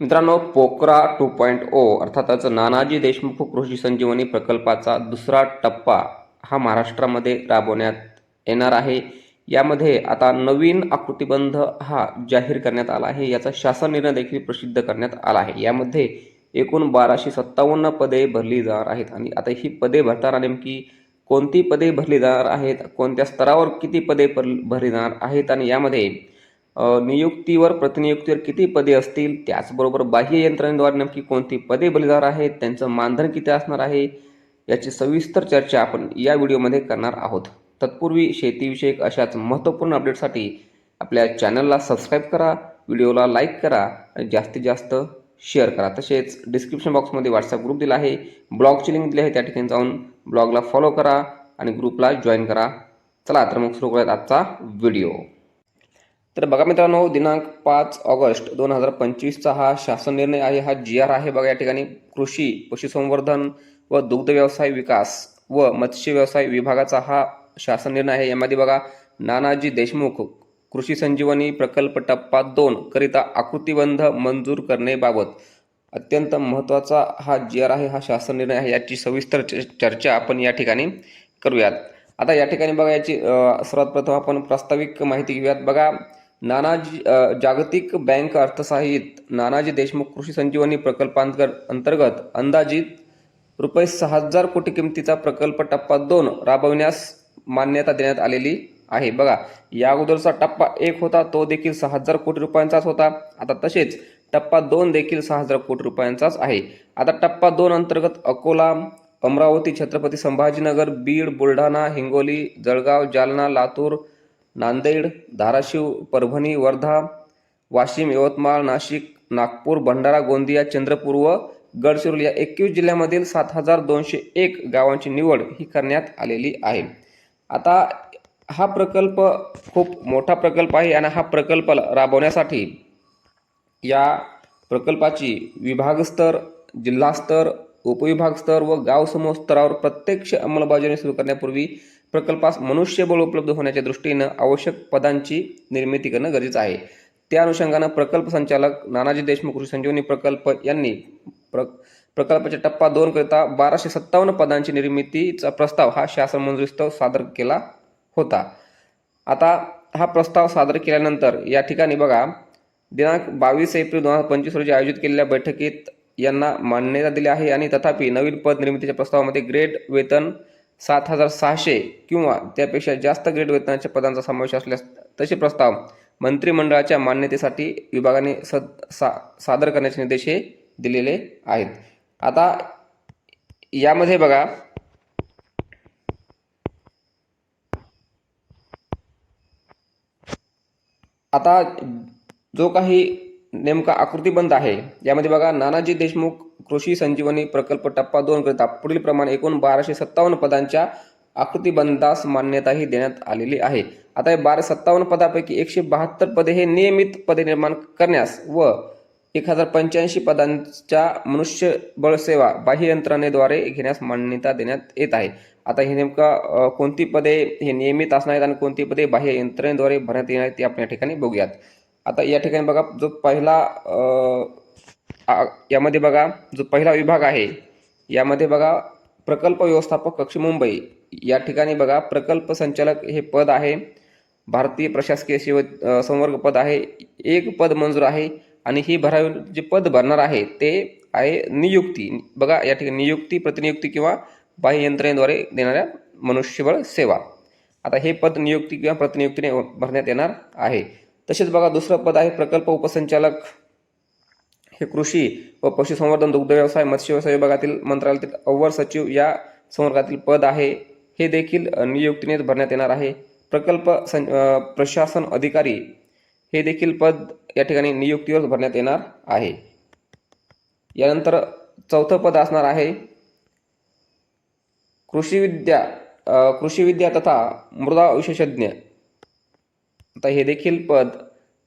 मित्रांनो PoCRA two point O अर्थातच नानाजी देशमुख कृषी संजीवनी प्रकल्पाचा दुसरा टप्पा हा महाराष्ट्रामध्ये राबवण्यात येणार आहे. यामध्ये आता नवीन आकृतिबंध हा जाहीर करण्यात आला आहे. याचा शासन निर्णय देखील प्रसिद्ध करण्यात आला आहे. यामध्ये एकूण बाराशे सत्तावन्न पदे भरली जाणार आहेत आणि आता ही पदे भरताना नेमकी कोणती पदे भरली जाणार आहेत? कोणत्या स्तरावर किती पदे भरली जाणार आहेत? आणि यामध्ये नियुक्तीवर प्रतिनियुक्तीवर किती पदे असतील त्याचबरोबर बाह्य यंत्रणेद्वारे नेमकी कोणती पदे बलिदार आहेत त्यांचं मानधन किती असणार आहे याची सविस्तर चर्चा आपण या व्हिडिओमध्ये करणार आहोत. तत्पूर्वी शेतीविषयक अशाच महत्त्वपूर्ण अपडेटसाठी आपल्या चॅनलला सबस्क्राईब करा व्हिडिओला लाईक करा आणि जास्तीत जास्त शेअर करा. तसेच डिस्क्रिप्शन बॉक्समध्ये व्हॉट्सअप ग्रुप दिला आहे ब्लॉगची लिंक दिली आहे त्या ठिकाणी जाऊन ब्लॉगला फॉलो करा आणि ग्रुपला जॉईन करा. चला तर मग सुरू करूयात आजचा व्हिडिओ. तर बघा मित्रांनो दिनांक पाच ऑगस्ट दोन हजार पंचवीसचा हा शासन निर्णय आहे. हा जी आर आहे बघा या ठिकाणी. कृषी पशुसंवर्धन व दुग्ध व्यवसाय विकास व मत्स्य व्यवसाय विभागाचा हा शासन निर्णय आहे. यामध्ये बघा नानाजी देशमुख कृषी संजीवनी प्रकल्प टप्पा दोन करिता आकृतीबंध मंजूर करण्याबाबत अत्यंत महत्त्वाचा हा जी आर आहे हा शासन निर्णय आहे याची सविस्तर च- चर्चा आपण या ठिकाणी करूयात. आता या ठिकाणी बघा याची सर्वात प्रथम आपण प्रास्ताविक माहिती घेऊयात. बघा नानाजी जागतिक बँक अर्थसहाय्यित नानाजी देशमुख कृषी संजीवनी प्रकल्पांतर्गत अंतर्गत अंदाजित रुपये सहा हजार कोटी किमतीचा प्रकल्प टप्पा दोन राबविण्यास मान्यता देण्यात आलेली आहे. बघा या अगोदरचा टप्पा एक होता तो देखील सहा हजार कोटी रुपयांचाच होता. आता तसेच टप्पा दोन देखील सहा हजार कोटी रुपयांचाच आहे. आता टप्पा दोन अंतर्गत अकोला अमरावती छत्रपती संभाजीनगर बीड बुलढाणा हिंगोली जळगाव जालना लातूर नांदेड धाराशिव परभणी वर्धा वाशिम यवतमाळ नाशिक नागपूर भंडारा गोंदिया चंद्रपूर व गडचिरोली या एकवीस जिल्ह्यामधील सात हजार दोनशे एक गावांची निवड ही करण्यात आलेली आहे. आता हा प्रकल्प खूप मोठा प्रकल्प आहे आणि हा प्रकल्प राबवण्यासाठी या प्रकल्पाची विभागस्तर जिल्हास्तर उपविभागस्तर व गाव समूह स्तरावर प्रत्यक्ष अंमलबजावणी सुरू करण्यापूर्वी प्रकल्पास मनुष्यबळ उपलब्ध होण्याच्या दृष्टीनं आवश्यक पदांची निर्मिती करणं गरजेचं आहे. त्या अनुषंगानं प्रकल्प संचालक नानाजी देशमुख कृषी संजीवनी प्रकल्प यांनी प्र प्रकल्पाच्या टप्पा दोन करिता बाराशे सत्तावन्न पदांची निर्मितीचा प्रस्ताव हा शासन मंजुरीस्तव सादर केला होता. आता हा प्रस्ताव सादर केल्यानंतर या ठिकाणी बघा दिनांक बावीस एप्रिल दोन हजार पंचवीस रोजी आयोजित केलेल्या बैठकीत यांना मान्यता दिली आहे आणि तथापि नवीन पद निर्मितीच्या प्रस्तावामध्ये ग्रेड वेतन सात हजार सहाशे किंवा त्यापेक्षा जास्त ग्रेड वेतनाच्या पदांचा समावेश असल्यास तसे प्रस्ताव मंत्रिमंडळाच्या मान्यतेसाठी विभागाने सद सा सादर करण्याचे निर्देश हे दिलेले आहेत. आता यामध्ये बघा. आता जो काही नेमका आकृतीबंध आहे. यामध्ये बघा नानाजी देशमुख कृषी संजीवनी प्रकल्प टप्पा दोन करिता पुढील प्रमाणे एकूण बाराशे सत्तावन्न पदांच्या आकृतीबंधास मान्यताही देण्यात आलेली आहे. आता हे बारा सत्तावन्न पदापैकी एकशे बहात्तर पदे हे नियमित पदे निर्माण करण्यास व एक हजार पंच्याऐंशी पदांच्या मनुष्यबळ सेवा बाह्य यंत्रणेद्वारे घेण्यास मान्यता देण्यात येत आहे. आता हे नेमका कोणती पदे हे नियमित असणार आहेत आणि कोणती पदे बाह्य यंत्रणेद्वारे भरण्यात येणार आहेत ते आपण या ठिकाणी बघूयात. आता या ठिकाणी बघा जो पहिला यामध्ये बघा जो पहिला विभाग आहे यामध्ये बघा प्रकल्प व्यवस्थापक कक्ष मुंबई. या ठिकाणी बघा प्रकल्प संचालक हे पद आहे. भारतीय प्रशासकीय शिव संवर्ग पद आहे. एक पद मंजूर आहे आणि ही भरावी जे पद भरणार आहे ते आहे नियुक्ती. बघा या ठिकाणी नियुक्ती प्रतिनियुक्ती किंवा बाह्य यंत्रणेद्वारे देणाऱ्या मनुष्यबळ सेवा. आता हे पद नियुक्ती किंवा प्रतिनियुक्तीने भरण्यात येणार आहे. तसेच बघा दुसरं पद आहे प्रकल्प उपसंचालक. हे कृषी व पशुसंवर्धन दुग्ध व्यवसाय मत्स्य व्यवसाय विभागातील मंत्रालयातील अव्वल सचिव या संवर्गातील पद आहे. हे देखील नियुक्तीनेच भरण्यात येणार आहे. प्रकल्प सं प्रशासन अधिकारी हे देखील पद या ठिकाणी नियुक्तीवर भरण्यात येणार आहे. यानंतर चौथं पद असणार आहे कृषी विद्या कृषी विद्या तथा मृदा विशेषज्ञ. आता हे देखील पद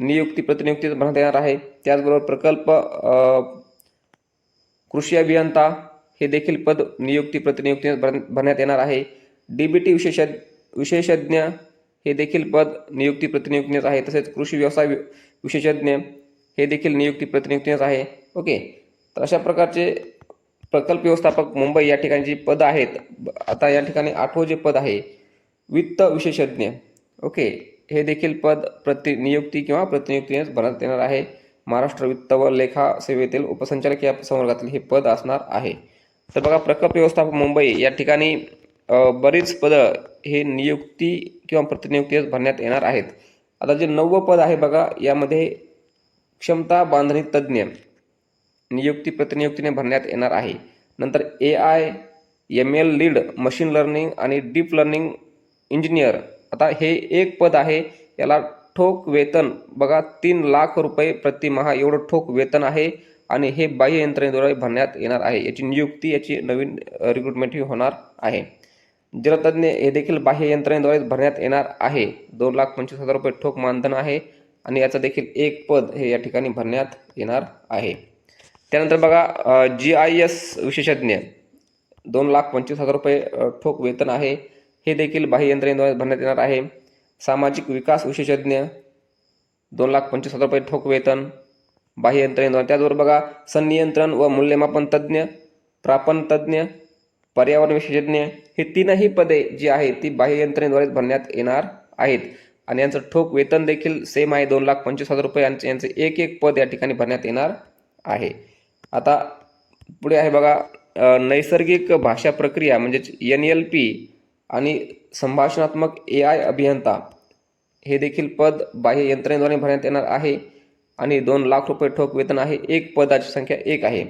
नियुक्ती प्रतिनियुक्ती भरण्यात येणार आहे. त्याचबरोबर प्रकल्प कृषी अभियंता हे देखील पद नियुक्ती प्रतिनियुक्ती भर- भरण्यात येणार आहे. डी बी टी विशेष विशेषज्ञ हे देखील पद नियुक्ती प्रतिनियुक्तीच आहे. तसेच कृषी व्यवसाय वि- विशेषज्ञ हे देखील नियुक्ती प्रतिनियुक्तीच आहे. ओके. तर अशा प्रकारचे प्रकल्प व्यवस्थापक मुंबई या ठिकाणी जी पद आहेत ब- आता या ठिकाणी आठवं जे पद आहे वित्त विशेषज्ञ. ओके. हे देखील पद प्रतिनियुक्ती किंवा प्रतिनियुक्तीनेच भरण्यात येणार आहे. महाराष्ट्र वित्त व लेखा सेवेतील उपसंचालक या संवर्गातील हे पद असणार आहे. तर बघा प्रकल्प व्यवस्थापक मुंबई या ठिकाणी बरीच पदं हे नियुक्ती किंवा प्रतिनियुक्तीच भरण्यात येणार आहेत. आता जे नववं पद आहे बघा यामध्ये क्षमता बांधणी तज्ज्ञ नियुक्ती प्रतिनियुक्तीने भरण्यात येणार आहे. नंतर A I M L lead machine learning आणि डीप लर्निंग इंजिनियर आता हे एक पद आहे याला ठोक वेतन. बघा तीन लाख रुपये प्रतिमहा एवढं ठोक वेतन आहे आणि हे बाह्य यंत्रणेद्वारे भरण्यात येणार आहे. याची नियुक्ती याची नवीन रिक्रुटमेंट ही होणार आहे. जलतज्ञ हे देखील बाह्य यंत्रणेद्वारे भरण्यात येणार आहे. दोन लाख पंचवीस हजार रुपये ठोक मानधन आहे आणि याचं देखील एक पद हे या ठिकाणी भरण्यात येणार आहे. त्यानंतर बघा जी आय एस विशेषज्ञ. दोन लाख पंचवीस हजार रुपये ठोक वेतन आहे. हे देखील बाह्य यंत्रणेद्वारे भरण्यात येणार आहे. सामाजिक विकास विशेषज्ञ दोन लाख पंचवीस हजार रुपये ठोक वेतन बाह्य यंत्रणेद्वारे. त्याचबरोबर बघा संनियंत्रण व मूल्यमापन तज्ज्ञ प्रापण तज्ज्ञ पर्यावरण विशेषज्ञ हे तीनही पदे जी आहेत ती बाह्य यंत्रणेद्वारेच भरण्यात येणार आहेत. आणि यांचं ठोक वेतन देखील सेम आहे. दोन लाख पंचवीस हजार रुपये यांचे यांचे एक एक पद या ठिकाणी भरण्यात येणार आहे. आता पुढे आहे बघा नैसर्गिक भाषा प्रक्रिया म्हणजेच एन एल पी आणि संभाषणात्मक ए आय अभियंता हे देखील पद बाह्य यंत्रणेद्वारे भरण्यात येणार आहे आणि दोन लाख रुपये ठोक वेतन आहे. एक पदाची संख्या एक आहे.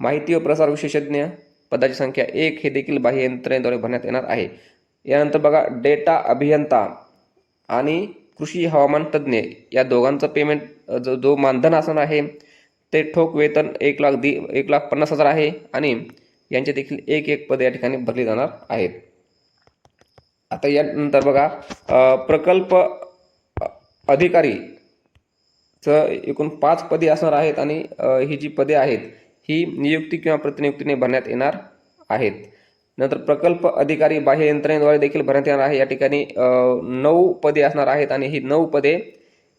माहिती व प्रसार विशेषज्ञ पदाची संख्या एक हे देखील बाह्य यंत्रणेद्वारे भरण्यात येणार आहे. यानंतर बघा डेटा अभियंता आणि कृषी हवामान तज्ज्ञ या दोघांचं पेमेंट जो जो मानधन आसन आहे ते ठोक वेतन एक लाख दि एक लाख पन्नास हजार आहे आणि यांचे देखील एक एक पद या ठिकाणी भरली जाणार आहेत. आता यानंतर बघा प्रकल्प अधिकारी अधिकारीचं एकूण पाच पदे असणार आहेत आणि ही जी पदे आहेत ही नियुक्ती किंवा प्रतिनियुक्तीने भरण्यात येणार आहेत. नंतर प्रकल्प अधिकारी बाह्य यंत्रणेद्वारे देखील भरण्यात येणार आहे. या ठिकाणी नऊ पदे असणार आहेत आणि ही नऊ पदे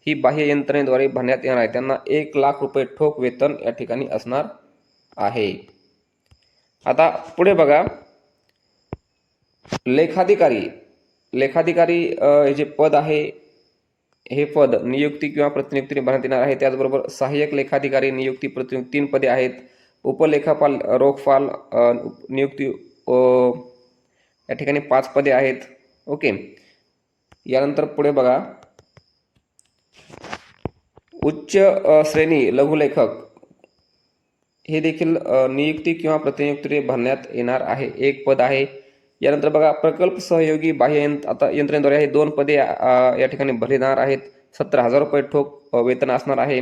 ही बाह्य यंत्रणेद्वारे भरण्यात येणार आहे त्यांना एक लाख रुपये ठोक वेतन या ठिकाणी असणार आहे. आता पुढे बघा लेखाधिकारी लेखाधिकारी हे जे पद आहे हे पद नियुक्ती किंवा प्रतिनियुक्तीने भरण्यात येणार आहे. त्याचबरोबर सहाय्यक लेखाधिकारी नियुक्ती प्रतिनियुक्ती तीन पदे आहेत. उपलेखापाल रोखपाल नियुक्ती या ठिकाणी पाच पदे आहेत. ओके. यानंतर पुढे बघा. उच्च श्रेणी लघुलेखक. हे देखील नियुक्ती किंवा प्रतिनियुक्तीने भरण्यात येणार आहे. एक पद आहे. यानंतर बघा प्रकल्प सहयोगी बाह्य यंत्र आता यंत्रणेद्वारे हे दोन पदे या ठिकाणी भरली जाणार आहेत. सत्तर हजार रुपये ठोक वेतन असणार आहे.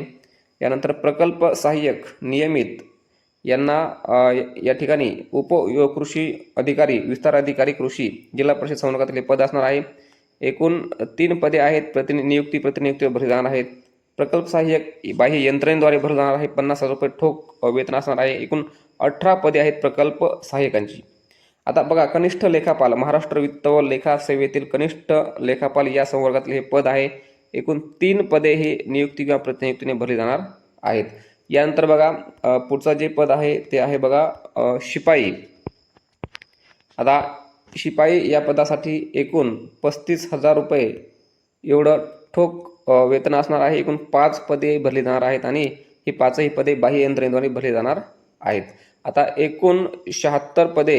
यानंतर प्रकल्प सहाय्यक नियमित यांना या ठिकाणी उप कृषी अधिकारी विस्तार अधिकारी कृषी जिल्हा परिषद संवर्गातील पद असणार आहे. एकूण तीन पदे आहेत प्रतिनि नियुक्ती प्रतिनियुक्ती भरली जाणार आहेत. प्रकल्प सहाय्यक बाह्य यंत्रणेद्वारे भरलं जाणार आहे. पन्नास हजार रुपये ठोक वेतन असणार आहे. एकूण अठरा पदे आहेत प्रकल्प सहाय्यकांची. आता बघा कनिष्ठ लेखापाल महाराष्ट्र वित्त व लेखा सेवेतील कनिष्ठ लेखापाल या संवर्गातील हे पद आहे. एकूण तीन पदे हे नियुक्ती किंवा प्रतिनियुक्तीने भरली जाणार आहेत. यानंतर बघा पुढचं जे पद आहे ते आहे बघा शिपाई. आता शिपाई या पदासाठी एकूण पस्तीस हजार रुपये एवढं ठोक वेतन असणार आहे. एकूण पाच पदे भरली जाणार आहेत आणि ही पाचही पदे बाह्य यंत्रणेद्वारे भरली जाणार आहेत. आता एकूण शहात्तर पदे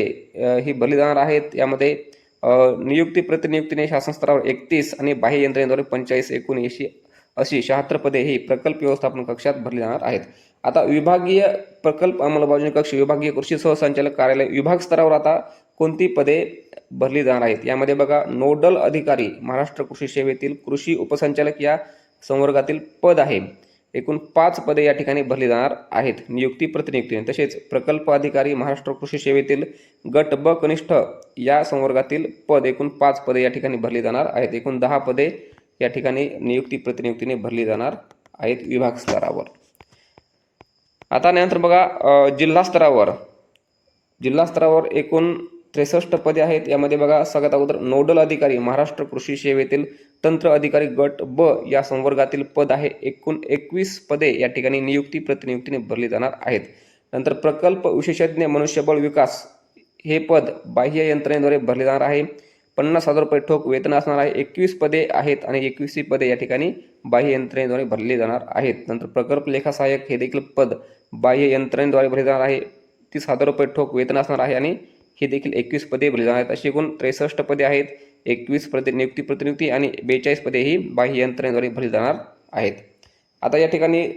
ही भरली जाणार आहेत. यामध्ये नियुक्ती प्रतिनियुक्तीने शासन स्तरावर एकतीस आणि बाह्य यंत्रणेद्वारे पंचेचाळीस एकूण ऐंशी अशी शहात्तर पदे ही प्रकल्प व्यवस्थापन कक्षात भरली जाणार आहेत. आता विभागीय प्रकल्प अंमलबजावणी कक्ष विभागीय कृषी सहसंचालक कार्यालय विभाग स्तरावर आता कोणती पदे भरली जाणार आहेत? यामध्ये बघा नोडल अधिकारी महाराष्ट्र कृषी सेवेतील कृषी उपसंचालक या संवर्गातील पद आहे. एकूण पाच पदे या ठिकाणी भरली जाणार आहेत. नियुक्ती प्रतिनियुक्तीने तसेच प्रकल्प अधिकारी महाराष्ट्र कृषी सेवेतील गट ब कनिष्ठ या संवर्गातील पद एकूण पाच पदे या ठिकाणी भरली जाणार आहेत. एकूण दहा पदे या ठिकाणी नियुक्ती प्रतिनियुक्तीने भरली जाणार आहेत विभाग स्तरावर. आता नंतर बघा जिल्हा स्तरावर. जिल्हा स्तरावर एकूण त्रेसष्ट पदे आहेत. यामध्ये बघा सगळ्यात अगोदर नोडल अधिकारी महाराष्ट्र कृषी सेवेतील तंत्र अधिकारी गट ब या संवर्गातील पद आहे. एकूण एकवीस पदे या ठिकाणी नियुक्ती प्रतिनियुक्तीने भरली जाणार आहेत. नंतर प्रकल्प विशेषज्ञ मनुष्यबळ विकास हे पद बाह्य यंत्रणेद्वारे भरले जाणार आहे. पन्नास हजार रुपये ठोक वेतन असणार आहे. एकवीस पदे आहेत आणि एकवीस पदे या ठिकाणी बाह्य यंत्रणेद्वारे भरली जाणार आहेत. नंतर प्रकल्प लेखा सहाय्यक हे देखील पद बाह्य यंत्रणेद्वारे भरले जाणार आहे. तीस हजार रुपये ठोक वेतन असणार आहे आणि ही देखील एकवीस पदे भरली जाणार आहेत. अशी एकूण त्रेसष्ट पदे आहेत. एकवीस पदे नियुक्ती प्रतिनियुक्ती आणि बेचाळीस पदे ही बाह्य यंत्रणेद्वारे भरली जाणार आहेत. आता या ठिकाणी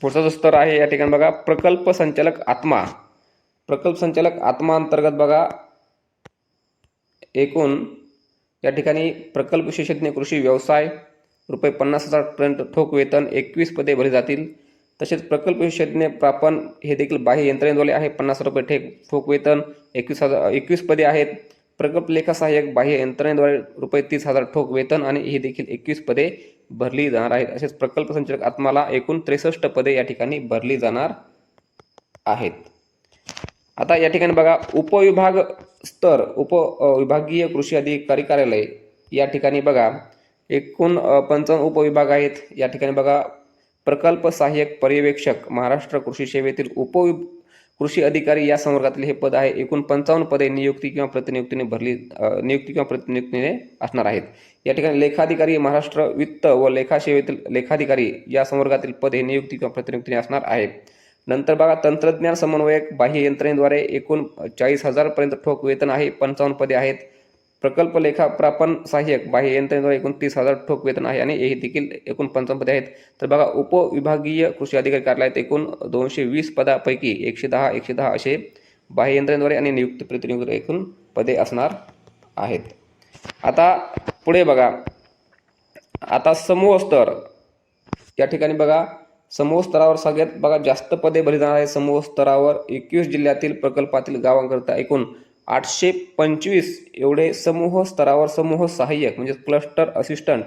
पुढचा जो स्तर आहे या ठिकाणी बघा. प्रकल्प संचालक आत्मा. प्रकल्प संचालक आत्मा अंतर्गत बघा. एकूण या ठिकाणी प्रकल्प विशेषज्ञ कृषी व्यवसाय रुपये पन्नास हजारपर्यंत ठोक वेतन एकवीस पदे भरली जातील. तसेच प्रकल्प विशेषज्ञ प्रापण हे देखील बाह्य यंत्रणेद्वारे आहे. पन्नास रुपये ठेक ठोक वेतन एकवीस हजार एकवीस पदे आहेत. प्रकल्प लेखा सहाय्यक बाह्य यंत्रणेद्वारे रुपये तीस हजार ठोक वेतन आणि ही देखील एकवीस पदे भरली जाणार आहेत. असेच प्रकल्प संचालक आत्माला एकूण त्रेसष्ट पदे या ठिकाणी भरली जाणार आहेत. आता या ठिकाणी बघा उपविभाग स्तर उप विभागीय कृषी अधिकारी कार्यालय या ठिकाणी बघा. एकूण पंचावन्न उपविभाग आहेत. या ठिकाणी बघा प्रकल्प सहाय्यक पर्यवेक्षक महाराष्ट्र कृषी सेवेतील उप कृषी अधिकारी या संवर्गातील हे पद आहे. एकूण पंचावन्न पदे नियुक्ती किंवा प्रतिनियुक्तीने भरली नियुक्ती किंवा प्रतिनियुक्तीने असणार आहेत. या ठिकाणी लेखाधिकारी महाराष्ट्र वित्त व लेखा सेवेतील लेखाधिकारी या संवर्गातील पद हे नियुक्ती किंवा प्रतिनियुक्तीने असणार आहेत. नंतर बघा तंत्रज्ञान समन्वयक बाह्य यंत्रणेद्वारे एकूण चाळीस हजारपर्यंत ठोक वेतन आहे. पंचावन्न पदे आहेत. प्रकल्प लेखा प्रापण सहाय्यक बाह्य यंत्रणेद्वारे एकूण तीस हजार ठोक वेतन आहे आणि हे देखील एकूण पंचावन्न पदे आहेत. तर बघा उपविभागीय कृषी अधिकारी कार्यालयात एकूण दोनशे वीस पदापैकी एकशे दहा एकशे दहा असे बाह्य यंत्रणेद्वारे आणि नियुक्त प्रतिनियुक्त एकूण पदे असणार आहेत. आता पुढे बघा. आता समूह स्तर. या ठिकाणी बघा समूह स्तरावर सगळ्यात बघा जास्त पदे भरली जाणार आहे समूह स्तरावर एकवीस जिल्ह्यातील प्रकल्पातील गावांकरिता एकूण आठशे पंचवीस एवढे समूह स्तरावर समूह सहाय्यक म्हणजे क्लस्टर असिस्टंट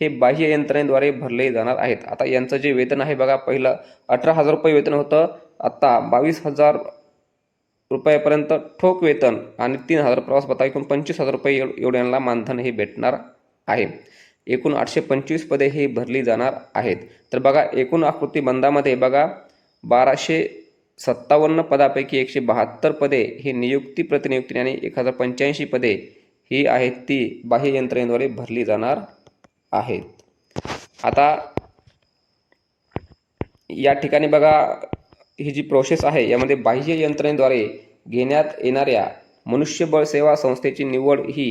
हे बाह्य यंत्रणेद्वारे भरले जाणार आहेत. आता यांचं जे वेतन आहे बघा पहिलं अठरा हजार रुपये वेतन होतं आता बावीस हजार रुपयापर्यंत ठोक वेतन आणि तीन हजार प्रवास भत्ता एकूण पंचवीस हजार रुपये एवढ्यांना मानधन हे भेटणार आहे. एकूण आठशे पंचवीस पदे ही भरली जाणार आहेत. तर बघा एकूण आकृती बंदामध्ये बघा बाराशे सत्तावन्न पदापैकी एकशे बहात्तर पदे ही नियुक्ती प्रतिनियुक्ती आणि एक हजार पंच्याऐंशी पदे ही आहेत ती बाह्य यंत्रणेद्वारे भरली जाणार आहेत. आता या ठिकाणी बघा ही जी प्रोसेस आहे यामध्ये बाह्य यंत्रणेद्वारे घेण्यात येणाऱ्या मनुष्यबळ सेवा संस्थेची निवड ही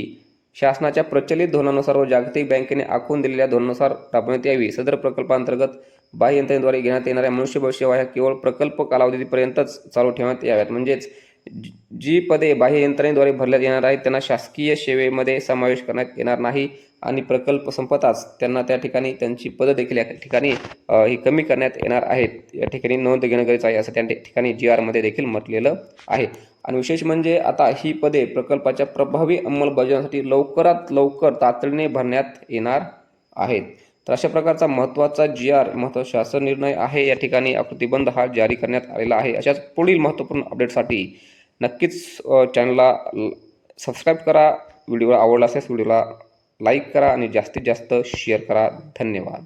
शासनाच्या प्रचलित धोरणानुसार व जागतिक बँकेने आखून दिलेल्या धोरणानुसार राबवण्यात यावी. सदर प्रकल्पांतर्गत बाह्य यंत्रणेद्वारे घेण्यात येणाऱ्या मनुष्यबळ सेवा ह्या केवळ प्रकल्प कालावधीपर्यंतच चालू ठेवण्यात याव्यात. म्हणजेच जी- जी पदे बाह्य यंत्रणेद्वारे भरण्यात येणार आहेत त्यांना शासकीय सेवेमध्ये समावेश करण्यात येणार नाही आणि प्रकल्प संपताच त्यांना त्या ठिकाणी त्यांची पदं देखील या ठिकाणी ही कमी करण्यात येणार आहेत. या ठिकाणी नोंद घेणं गरजेचं आहे असं त्या ठिकाणी जी आरमध्ये देखील म्हटलेलं आहे. आणि विशेष म्हणजे आता ही पदे प्रकल्पाच्या प्रभावी अंमलबजावणीसाठी लवकरात लवकर तातडीने भरण्यात येणार आहेत. तर अशा प्रकारचा महत्त्वाचा जी आर महत्त्व शासन निर्णय आहे. या ठिकाणी आकृतीबंध हा जारी करण्यात आलेला आहे. अशाच पुढील महत्त्वपूर्ण अपडेटसाठी नक्कीच चॅनलला सबस्क्राईब करा. व्हिडिओ आवडला असेल व्हिडिओला लाईक करा आणि जास्तीत जास्त शेअर करा. धन्यवाद.